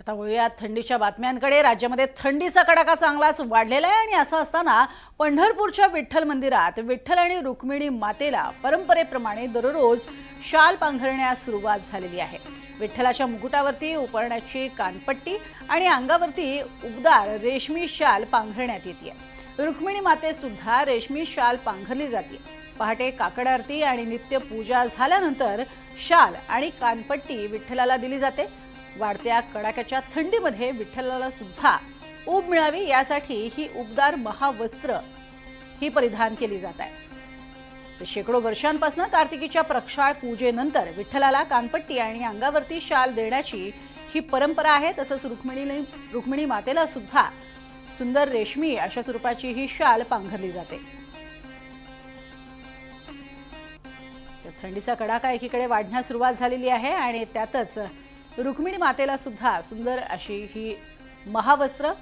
आता वळूया थंडीच्या बातम्यांकडे. राज्यामध्ये थंडीचा कडाका चांगलाच वाढलेला आहे आणि असं असताना पंढरपूरच्या विठ्ठल मंदिरात विठ्ठल आणि रुक्मिणी मातेला परंपरेप्रमाणे दररोज शाल पांघरण्यास सुरुवात झालेली आहे. विठ्ठलाच्या मुकुटावरती उपरण्याची कानपट्टी आणि अंगावरती उबदार रेशमी शाल पांघरण्यात येते रुक्मिणी माते सुद्धा रेशमी शाल पांघरली जाते. पहाटे काकड आरती आणि नित्य पूजा झाल्यानंतर शाल आणि कानपट्टी विठ्ठलाला दिली जाते. वाढत्या कडाक्याच्या थंडीमध्ये विठ्ठलाला सुद्धा ऊब मिळावी यासाठी ही उबदार महावस्त्र ही परिधान केली जात आहे. शेकडो वर्षांपासून कार्तिकीच्या प्रक्षाळ पूजेनंतर विठ्ठलाला कानपट्टी आणि अंगावरती शाल देण्याची ही परंपरा आहे. तसंच रुक्मिणी रुक्मिणी मातेला सुद्धा सुंदर रेशमी अशा स्वरूपाची ही शाल पांघरली जाते. थंडीचा कडाका एकीकडे वाढण्यास सुरुवात झालेली आहे आणि त्यातच रुक्मिणी मातेला सुद्धा सुंदर अशी ही महावस्त्र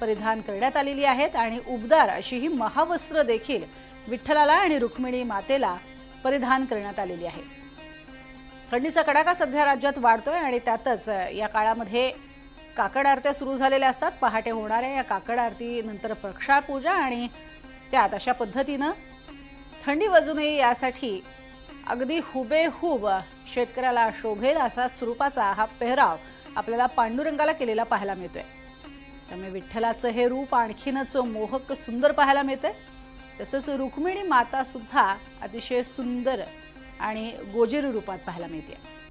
परिधान करण्यात आलेली आहेत आणि उबदार अशी ही महावस्त्र देखील विठ्ठलाला आणि रुक्मिणी मातेला परिधान करण्यात आलेली आहे. थंडीचा कडाका सध्या राज्यात वाढतोय आणि त्यातच या काळामध्ये काकड आरत्या सुरू झालेल्या असतात. पहाटे होणाऱ्या या काकड आरतीनंतर प्रक्षाळ पूजा आणि त्यात अशा पद्धतीनं थंडी वाजू नये यासाठी अगदी हुबेहूब शेतकऱ्याला शोभेल असा स्वरूपाचा हा पेहराव आपल्याला पांडुरंगाला केलेला पाहायला मिळतोय. त्यामुळे विठ्ठलाचं हे रूप आणखीनच मोहक सुंदर पाहायला मिळतंय. तसंच रुक्मिणी माता सुद्धा अतिशय सुंदर आणि गोजेरी रूपात पाहायला मिळते.